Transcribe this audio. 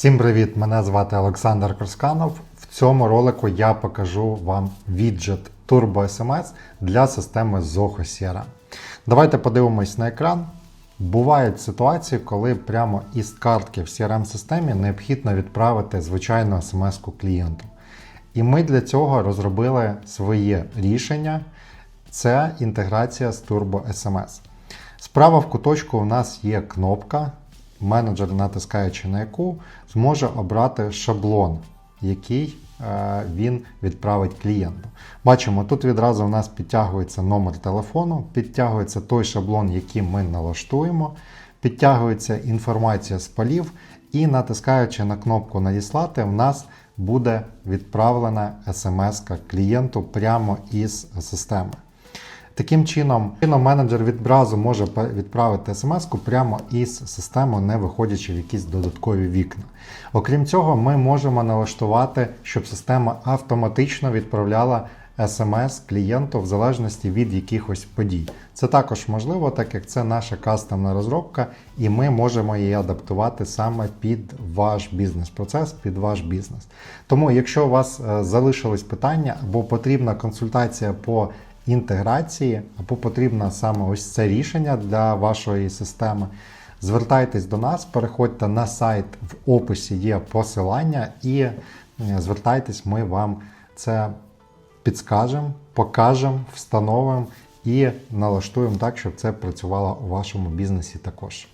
Всім привіт! Мене звати Олександр Корсканов. В цьому ролику я покажу вам віджет Turbo SMS для системи Zoho Sierra. Давайте подивимось на екран. Бувають ситуації, коли прямо із картки в CRM-системі необхідно відправити звичайну смс-ку клієнту. І ми для цього розробили своє рішення. Це інтеграція з Turbo SMS. Справа в куточку у нас є кнопка, менеджер, натискаючи на яку, зможе обрати шаблон, який е, він відправить клієнту. Бачимо, тут відразу у нас підтягується номер телефону, підтягується той шаблон, який ми налаштуємо, підтягується інформація з полів, і натискаючи на кнопку Надіслати, в нас буде відправлена смс клієнту прямо із системи. Таким чином, чином менеджер відразу може відправити смс-ку прямо із системи, не виходячи в якісь додаткові вікна. Окрім цього, ми можемо налаштувати, щоб система автоматично відправляла смс клієнту в залежності від якихось подій. Це також можливо, так як це наша кастомна розробка, і ми можемо її адаптувати саме під ваш бізнес-процес, під ваш бізнес. Тому, якщо у вас е, залишились питання або потрібна консультація по інтеграції, або потрібно саме ось це рішення для вашої системи. Звертайтесь до нас, переходьте на сайт, в описі є посилання, і е, звертайтесь, ми вам це підскажемо, покажемо, встановимо і налаштуємо так, щоб це працювало у вашому бізнесі також.